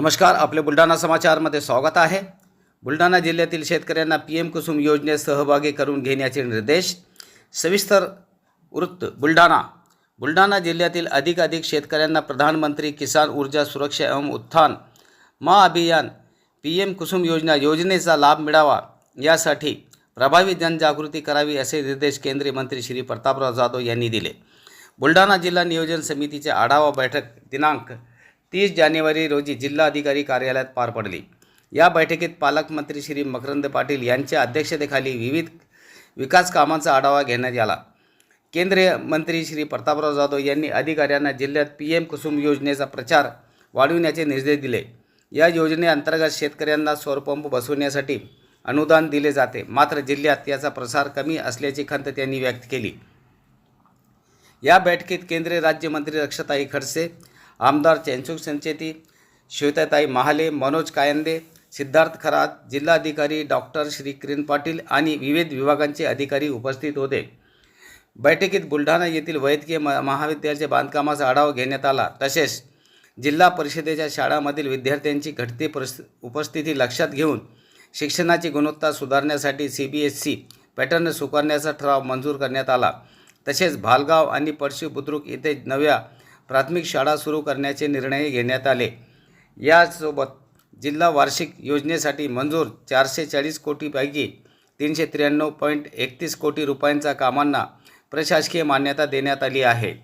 नमस्कार आपले बुलढाणा समाचारमध्ये स्वागत आहे. बुलढाणा जिल्ह्यातील शेतकऱ्यांना पी एम कुसुम योजनेत सहभागी करून घेण्याचे निर्देश सविस्तर वृत्त बुलढाणा. बुलढाणा जिल्ह्यातील अधिकाधिक शेतकऱ्यांना प्रधानमंत्री किसान ऊर्जा सुरक्षा एवं उत्थान महाअभियान पी एम कुसुम योजना योजनेचा लाभ मिळावा यासाठी प्रभावी जनजागृती करावी असे निर्देश केंद्रीय मंत्री श्री प्रतापराव जाधव यांनी दिले. बुलढाणा जिल्हा नियोजन समितीची आढावा बैठक दिनांक तीस जानेवारी रोजी जिल्हाधिकारी कार्यालयात पार पडली. या बैठकीत पालकमंत्री श्री मकरंद पाटील यांच्या अध्यक्षतेखाली विविध विकास कामांचा आढावा घेण्यात आला. केंद्रीय मंत्री श्री प्रतापराव जाधव यांनी अधिकाऱ्यांना जिल्ह्यात पी एम कुसुम योजनेचा प्रचार वाढविण्याचे निर्देश दिले. या योजनेअंतर्गत शेतकऱ्यांना सौरपंप बसवण्यासाठी अनुदान दिले जाते. मात्र जिल्ह्यात याचा प्रसार कमी असल्याची खंत त्यांनी व्यक्त केली. या बैठकीत केंद्रीय राज्यमंत्री रक्षताई खडसे आमदार चैनसुख संचेती श्वेताताई महाले मनोज कायंदे सिद्धार्थ खरात जिल्हाधिकारी डॉक्टर श्री किरण पाटील आणि विविध विभागांचे अधिकारी उपस्थित होते. बैठकीत बुलढाणा येथील वैद्यकीय म महाविद्यालयाच्या बांधकामाचा आढावा घेण्यात आला. तसेच जिल्हा परिषदेच्या शाळांमधील विद्यार्थ्यांची घटती परिस्थ उपस्थिती लक्षात घेऊन शिक्षणाची गुणवत्ता सुधारण्यासाठी C B S C pattern स्वीकारण्याचा ठराव मंजूर करण्यात आला. तसेच भालगाव आणि पळशी बुद्रुक येथे नव्या प्राथमिक शाळा सुरू करण्याचे निर्णय घेण्यात आले. यासोबत जिल्हा वार्षिक योजनेसाठी मंजूर चारशे चाळीस कोटीपैकी तीनशे त्र्याण्णव पॉईंट एकतीस कोटी रुपयांच्या कामांना प्रशासकीय मान्यता देण्यात आली आहे.